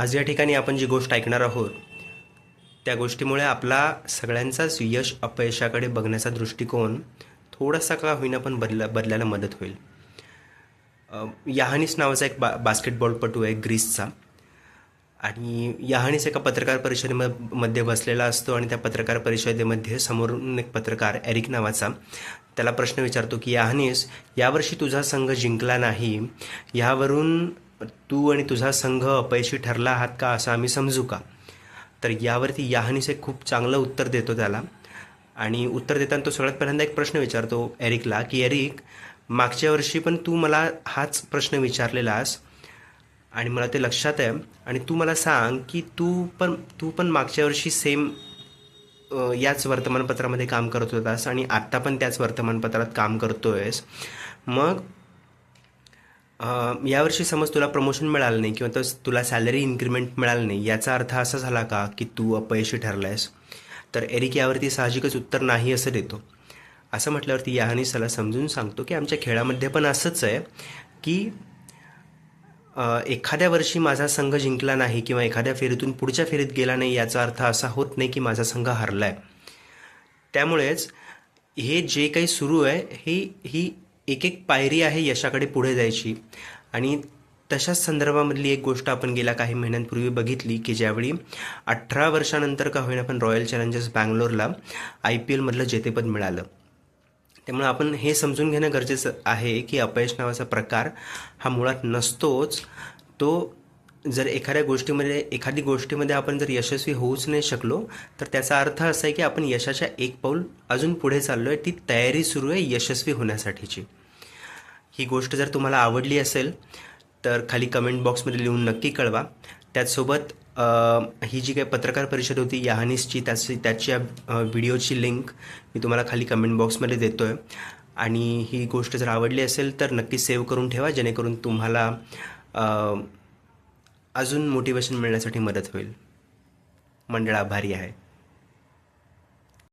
आज या ठिकाणी आपण जी गोष्ट ऐकणार आहोत त्या गोष्टीमुळे आपला सगळ्यांचाच यश अपयशाकडे बघण्याचा दृष्टिकोन थोडासा का होईना पण बदला बदलायला मदत होईल. याहानीस नावाचा एक बा बास्केटबॉलपटू आहे ग्रीसचा. आणि याहानीस एका पत्रकार परिषदेमध्ये बसलेला असतो आणि त्या पत्रकार परिषदेमध्ये समोरून एक पत्रकार एरिक नावाचा त्याला प्रश्न विचारतो की याहानीस यावर्षी तुझा संघ जिंकला नाही. यावरून तू आणि तुझा संघ अपयशी ठरला आहात का असं आम्ही समजू का? तर यावरती याहनीस एक खूप चांगलं उत्तर देतो त्याला. आणि उत्तर देताना तो सगळ्यात पहिल्यांदा एक प्रश्न विचारतो एरिकला की एरिक मागच्या वर्षी पण तू मला हाच प्रश्न विचारलेलास आणि मला ते लक्षात आहे आणि तू मला सांग की तू पण तू पण मागच्या वर्षी सेम याच वर्तमानपत्रामध्ये काम करत होतास आणि आत्ता पण त्याच वर्तमानपत्रात काम करतोयस. मग यावर्षी समज तुला प्रमोशन मिळालं नाही किंवा तस तुला सॅलरी इन्क्रीमेंट मिळालं नाही याचा अर्थ असा झाला का की तू अपयशी ठरलायस? तर एरिक यावरती साहजिकच उत्तर नाही असं देतो. असं म्हटल्यावरती याहानी सला समजून सांगतो की आमच्या खेळामध्ये पण असंच आहे की एखाद्या वर्षी माझा संघ जिंकला नाही किंवा एखाद्या फेरीतून पुढच्या फेरीत गेला नाही याचा अर्थ असा होत नाही की माझा संघ हरला आहे त्यामुळेच हे जे काही सुरू आहे ही ही एक एक पायरी आहे यशाकडे पुढे जायची. आणि तशाच संदर्भामधली एक गोष्ट आपण गेल्या काही महिन्यांपूर्वी बघितली की ज्यावेळी अठरा वर्षानंतर का होईना पण रॉयल चॅलेंजर्स बँगलोरला आय पी एलमधलं जेतेपद मिळालं. त्यामुळे आपण हे समजून घेणं गरजेचं आहे की अपयश नावाचा प्रकार हा मुळात नसतोच. तो जर एखाद्या गोष्टीमध्ये एखादी गोष्टीमध्ये आपण जर यशस्वी होऊच नाही शकलो तर त्याचा अर्थ असा आहे की आपण यशाच्या एक पाऊल अजून पुढे चाललो आहे ती तयारी सुरू आहे यशस्वी होण्यासाठीची. ही गोष्ट जर तुम्हाला आवडली असेल तर खाली कमेंट बॉक्समध्ये लिहून नक्की कळवा. त्याचसोबत ही जी काही पत्रकार परिषद होती याहानीसची त्याची त्याच्या व्हिडिओची लिंक मी तुम्हाला खाली कमेंट बॉक्समध्ये देतो आहे आणि ही गोष्ट जर आवडली असेल तर नक्की सेव्ह करून ठेवा जेणेकरून तुम्हाला अजून मोटिवेशन मिळण्यासाठी मदत होईल. मंडळ आभारी आहे.